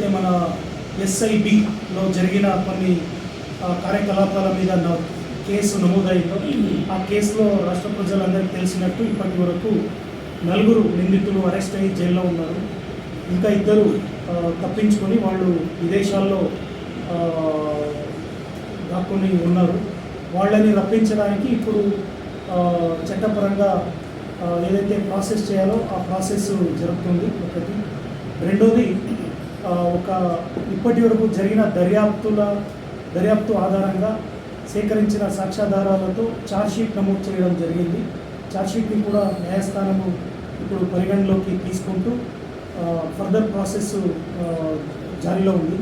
ఏదైతే మన ఎస్ఐబిలో జరిగిన కొన్ని కార్యకలాపాల మీద కేసు నమోదైందో. ఆ కేసులో రాష్ట్ర ప్రజలందరికీ తెలిసినట్టు ఇప్పటి వరకు నలుగురు నిందితులు అరెస్ట్ అయ్యి జైల్లో ఉన్నారు. ఇంకా ఇద్దరు తప్పించుకొని వాళ్ళు విదేశాల్లో దాక్కుని ఉన్నారు. వాళ్ళని రప్పించడానికి ఇప్పుడు చట్టపరంగా ఏదైతే ప్రాసెస్ చేయాలో ఆ ప్రాసెస్ జరుగుతుంది ఒకటి. రెండోది ఒక ఇప్పటి వరకు జరిగిన దర్యాప్తుల దర్యాప్తు ఆధారంగా సేకరించిన సాక్ష్యాధారాలతో ఛార్జ్షీట్ నమోదు చేయడం జరిగింది. ఛార్జ్షీట్ని కూడా న్యాయస్థానము ఇప్పుడు పరిగణలోకి తీసుకుంటూ ఫర్దర్ ప్రాసెస్ జారీలో ఉంది.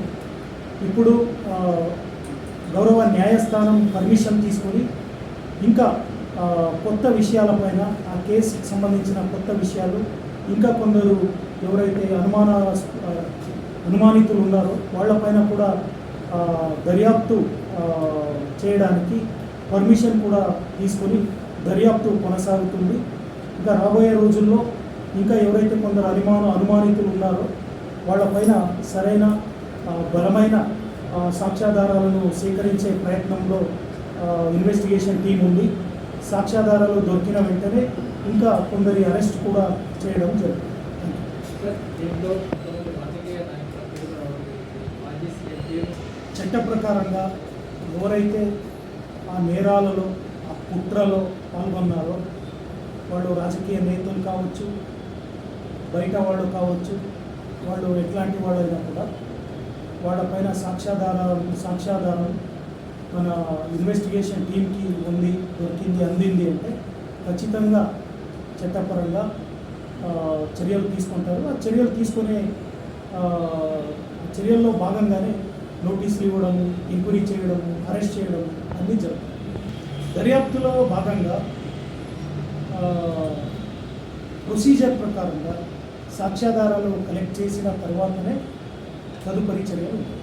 ఇప్పుడు గౌరవ న్యాయస్థానం పర్మిషన్ తీసుకొని ఇంకా కొత్త విషయాలపైన ఆ కేసుకి సంబంధించిన కొత్త విషయాలు ఇంకా కొందరు ఎవరైతే అనుమాన అనుమానితులు ఉన్నారో వాళ్ళపైన కూడా దర్యాప్తు చేయడానికి పర్మిషన్ కూడా తీసుకొని దర్యాప్తు కొనసాగుతుంది. ఇంకా రాబోయే రోజుల్లో ఇంకా ఎవరైతే కొందరు అనుమాన అనుమానితులు ఉన్నారో వాళ్ళపైన సరైన బలమైన సాక్ష్యాధారాలను సేకరించే ప్రయత్నంలో ఇన్వెస్టిగేషన్ టీం ఉంది. సాక్ష్యాధారాలు దొరికిన వెంటనే ఇంకా కొందరి అరెస్ట్ కూడా చేయడం జరుగుతుంది. చట్ట ప్రకారంగా ఎవరైతే ఆ నేరాలలో ఆ కుట్రలో పాల్గొన్నారో వాళ్ళు రాజకీయ నేతలు కావచ్చు బయట వాళ్ళు కావచ్చు వాళ్ళు ఎట్లాంటి వాళ్ళైనా కూడా వాళ్ళపైన సాక్ష్యాధారాలు సాక్ష్యాధారం మన ఇన్వెస్టిగేషన్ టీంకి ఉంది దొరికింది అందింది అంటే ఖచ్చితంగా చట్టపరంగా చర్యలు తీసుకుంటారు. ఆ చర్యలు తీసుకునే చర్యల్లో భాగంగానే నోటీసులు ఇవ్వడము ఎంక్వైరీ చేయడము అరెస్ట్ చేయడము అన్నీ జరుగుతాయి. దర్యాప్తులో భాగంగా ప్రొసీజర్ ప్రకారంగా సాక్ష్యాధారాలు కలెక్ట్ చేసిన తర్వాతనే తదుపరి చర్యలు ఉంటాయి.